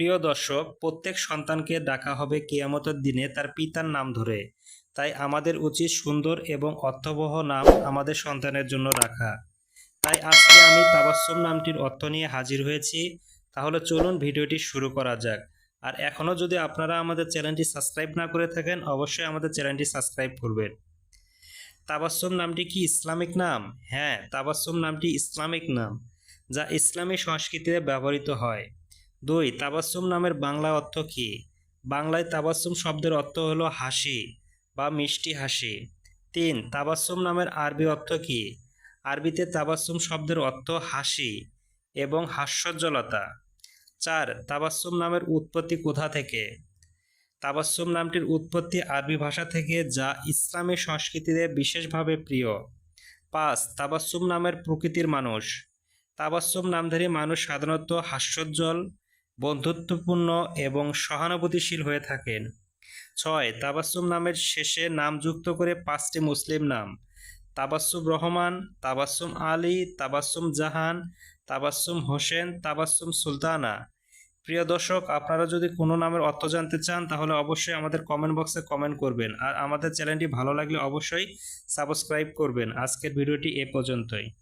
প্রিয় দর্শক, প্রত্যেক সন্তানকে ডাকা হবে কিয়ামতের দিনে তার পিতার নাম ধরে। তাই আমাদের উচিত সুন্দর এবং অর্থবহ নাম আমাদের সন্তানের জন্য রাখা। তাই আজকে আমি তাবাসসুম নামটির অর্থ নিয়ে হাজির হয়েছি। তাহলে চলুন ভিডিওটি শুরু করা যাক। আর এখনও যদি আপনারা আমাদের চ্যানেলটি সাবস্ক্রাইব না করে থাকেন, অবশ্যই আমাদের চ্যানেলটি সাবস্ক্রাইব করবেন। তাবাসসুম নামটি কি ইসলামিক নাম? হ্যাঁ তাবাসসুম নামটি ইসলামিক নাম, যা ইসলামী সংস্কৃতিতে ব্যবহৃত হয়। দুই তাবাসুম নামের বাংলা অর্থ কী? বাংলায় তাবাসুম শব্দের অর্থ হলো হাসি বা মিষ্টি হাসি। তিন, তাবাসসুম নামের আরবি অর্থ কী? আরবিতে তাবাসসুম শব্দের অর্থ হাসি এবং হাস্যজ্জ্বলতা। চার, তাবাসসুম নামের উৎপত্তি কোথা থেকে? তাবাসসুম নামটির উৎপত্তি আরবি ভাষা থেকে যা ইসলামী সংস্কৃতিতে বিশেষভাবে প্রিয়। পাঁচ, তাবাসসুম নামের প্রকৃতির মানুষ। তাবাসুম নামধারী মানুষ সাধারণত হাস্যোজ্জ্বল বন্ধুত্বপূর্ণ এবং সহানুভূতিশীল হয়ে থাকেন। ছয়, তাবাসসুম নামের শেষে নাম যুক্ত করে পাঁচটি মুসলিম নাম। তাবাসসুম রহমান, তাবাসসুম আলী, তাবাসসুম জাহান, তাবাসসুম হোসেন, তাবাসসুম সুলতানা। প্রিয় দর্শক, আপনারা যদি কোনো নামের অর্থ জানতে চান, তাহলে অবশ্যই আমাদের কমেন্ট বক্সে কমেন্ট করবেন। আর আমাদের চ্যানেলটি ভালো লাগলে অবশ্যই সাবস্ক্রাইব করবেন। আজকের ভিডিওটি এ পর্যন্তই।